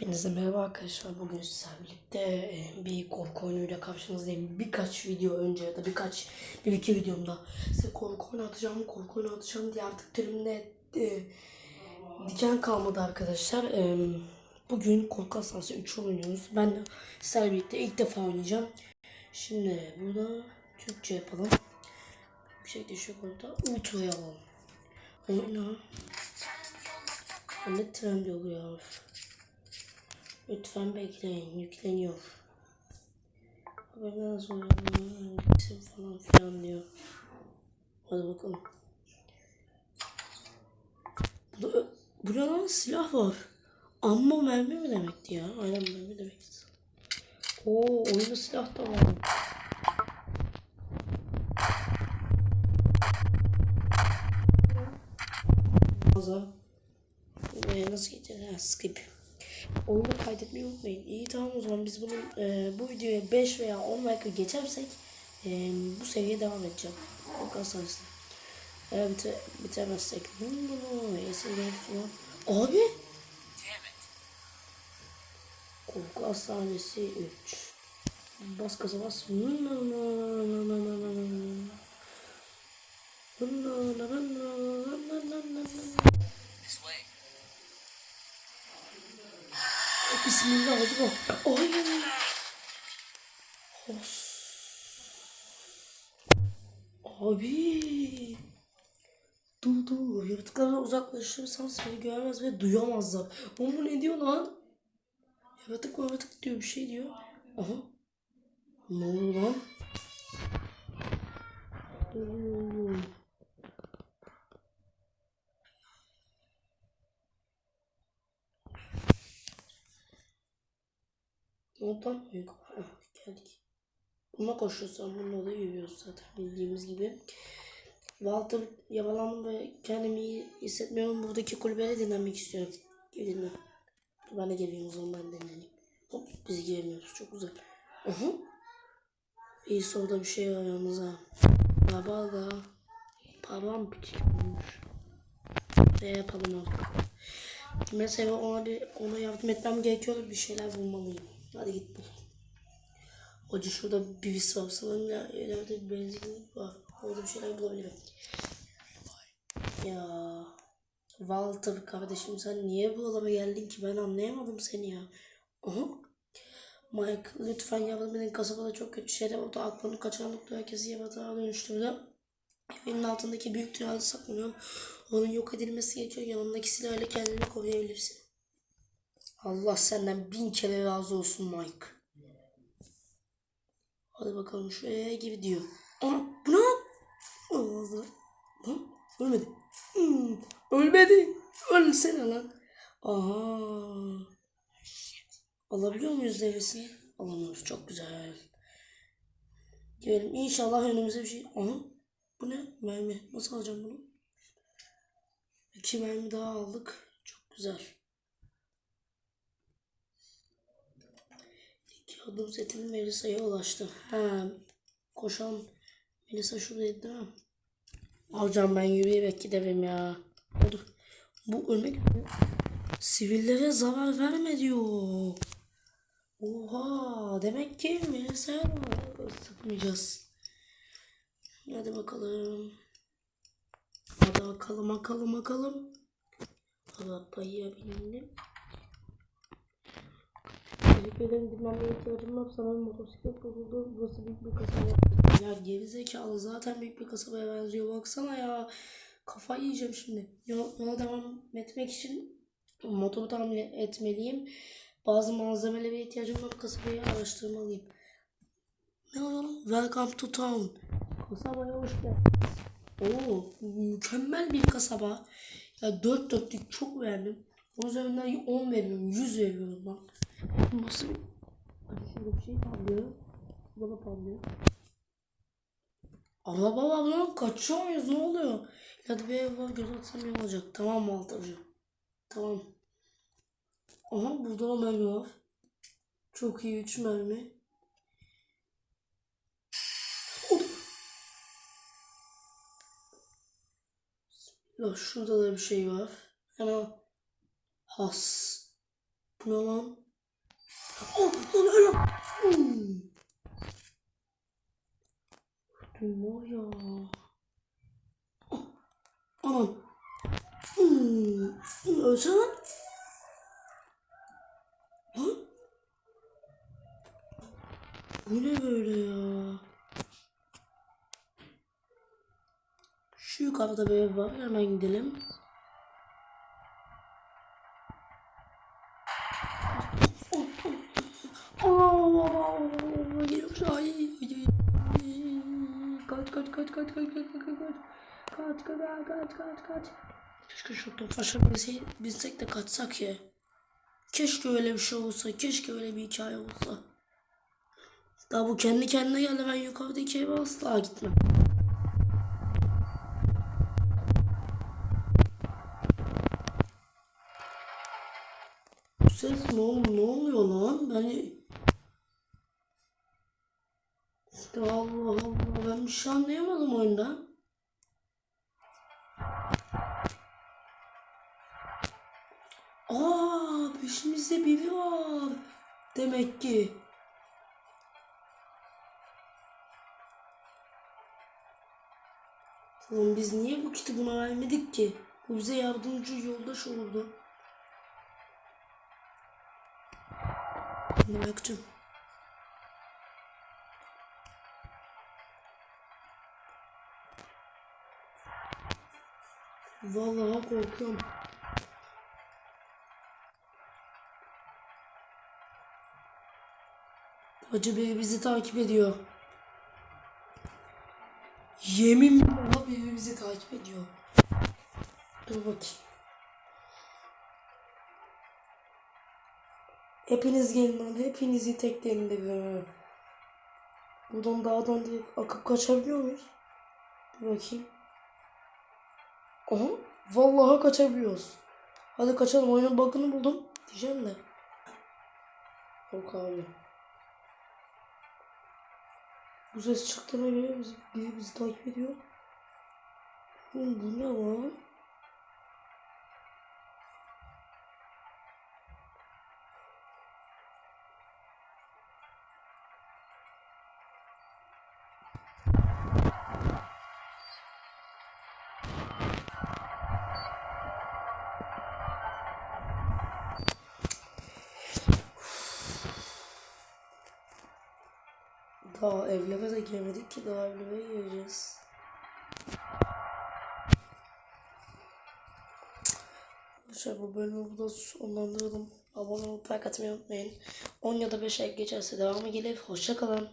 Hepinize merhaba arkadaşlar. Bugün sizlerle birlikte e, bir korku oyunuyla karşınızdayım. Birkaç video önce ya da birkaç bir iki videomda size korku oyunu atacağım, korku oyunu atacağım diye artık terimde e, diken kalmadı arkadaşlar. E, bugün Korku Asansörü 3 oynuyoruz. Ben de sizlerle birlikte ilk defa oynayacağım. Şimdi burada Türkçe yapalım. Yüksek düşük burada ultra'yı alalım. Oyna. Ne trend oluyor? Lütfen bekleyin. Yükleniyor. Haberden sonra isim falan filan diyor. Hadi bakalım. Bu, bu ne lan? Silah var. Amma mermi mi demekti ya? Aynen mermi demekti. Oo oyunda silah da var. Fazla. Ee, nasıl geçeceğiz? Ha, skip. Oyunu kaydetmeyi unutmayın. İyi tamam o zaman biz bunun e, bu videoya 5 veya 10 like geçersek e, bu seviyeye devam edeceğim. O kadar Eğer bite, bitemezsek. Abi. Korku Hastanesi 3. Bas gaza bas. This Bismillah hadi bak. Ay. Hos. Abi. Dur dur. Yaratıklardan uzaklaşırsan seni göremez ve duyamazlar. Oğlum bu ne diyor lan? Yaratık yaratık diyor bir şey diyor. Aha. Ne oluyor lan? Oo. Oradan yok. Heh, geldik. Buna koşuyorsan bununla da yürüyoruz zaten bildiğimiz gibi. Walter yaralandım ve kendimi iyi hissetmiyorum. Buradaki kulübede dinlenmek istiyorum. Gelin ben de geleyim o zaman ben dinleneyim. Hop biz giremiyoruz. Çok güzel. Aha. İyi solda bir şey var yalnız ha. Baba da babam küçük olmuş. Ne yapalım artık. Mesela ona bir ona yardım etmem gerekiyor. Bir şeyler bulmalıyım. Hadi git bul. Hoca şurada var. Sanırım ya ileride bir benzinlik var. Orada bir şeyler bulabilirim. Ya Walter kardeşim sen niye buralara geldin ki ben anlayamadım seni ya. Aha. Mike lütfen yardım edin kasabada çok kötü şeyler oldu. Aklını kaçıran nokta herkesi yaratığa dönüştürdü. Evinin altındaki büyük tünelde saklanıyorum. Onun yok edilmesi gerekiyor. Yanındaki silahla kendini koruyabilirsin. Allah senden bin kere razı olsun Mike. Hadi bakalım şuraya gibi diyor. Ama bu ne? Allah Lan ölmedi. Hmm, ölmedi. Ölsene lan. Aha. Alabiliyor muyuz devresini? Alamıyoruz. Çok güzel. Gelelim. İnşallah önümüze bir şey... Aha. Bu ne? Mermi. Nasıl alacağım bunu? İki mermi daha aldık. Çok güzel. İki adım setim Melisa'ya ulaştı. Ha, koşan Melisa şuradaydı değil mi? Alacağım ben yürüyerek giderim ya. Olur. Bu ölmek sivillere zarar verme diyor. Oha demek ki Melisa'ya sıkmayacağız. Hadi bakalım. Hadi bakalım bakalım bakalım. Arabaya bindim. Teşekkür ederim dinlenmeye ihtiyacım var. Sanırım motosiklet bozuldu. Burası büyük bir kasaba. Ya gerizekalı zaten büyük bir kasabaya benziyor. Baksana ya. Kafayı yiyeceğim şimdi. Yol, yola devam etmek için motoru tamir etmeliyim. Bazı malzemelere ihtiyacım var. Kasabayı araştırmalıyım. Ne oğlum? Welcome to town. Kasabaya hoş geldiniz. Oo, mükemmel bir kasaba. Ya dört dörtlük çok beğendim. Onun üzerinden 10 veriyorum, 100 veriyorum lan. Nasıl bir... Şurada bir şey parlıyor. Bana parlıyor. Araba var lan kaçıyor muyuz ne oluyor? Hadi bir ev var göz atsam iyi olacak. Tamam mı Altarcığım? Tamam. Aha burada da mermi var. Çok iyi 3 mermi. Ya şurada da bir şey var. Ama has. Bu ne lan? Oh, lan öyle. Dur var ya. Oh, Anam. Hmm. Hmm, Ölsene lan. Lan. Bu ne böyle ya? Şu yukarıda bir ev var. Hemen gidelim. Kaç kaç kaç kaç kaç kaç kaç kaç kaç kaç Keşke şu tofaşa bilse, bilsek de kaçsak ya. Keşke öyle bir şey olsa. Keşke öyle bir hikaye olsa. Daha bu kendi kendine geldi. Ben yukarıdaki eve asla gitmem. Bu ses ne, ol- ne oluyor lan? Ben... İşte Allah Allah ben bir şey anlayamadım oyundan. Aa peşimizde biri var. Demek ki. Oğlum biz niye bu kitabını vermedik ki? Bu bize yardımcı yoldaş olurdu. Bıraktım. Vallahi korkuyorum. Hacı Bey bizi takip ediyor. Yemin billah biri bizi takip ediyor. Dur bakayım. Hepiniz gelin lan. Hepinizi tek elinde görüyorum. Buradan dağdan direkt akıp kaçabiliyor muyuz? Bir bakayım. Aha. Vallahi kaçabiliyoruz. Hadi kaçalım. Oyunun bug'ını buldum. Diyeceğim de. Yok abi. Bu ses çıktığına göre bizi, biri bizi takip ediyor. Oğlum bu ne lan? Daha evlere de girmedik ki daha evlere gireceğiz. Arkadaşlar bu bölümü burada sonlandıralım. Abone olup like atmayı unutmayın. 10 ya da 5 ay geçerse devamı gelir. Hoşçakalın.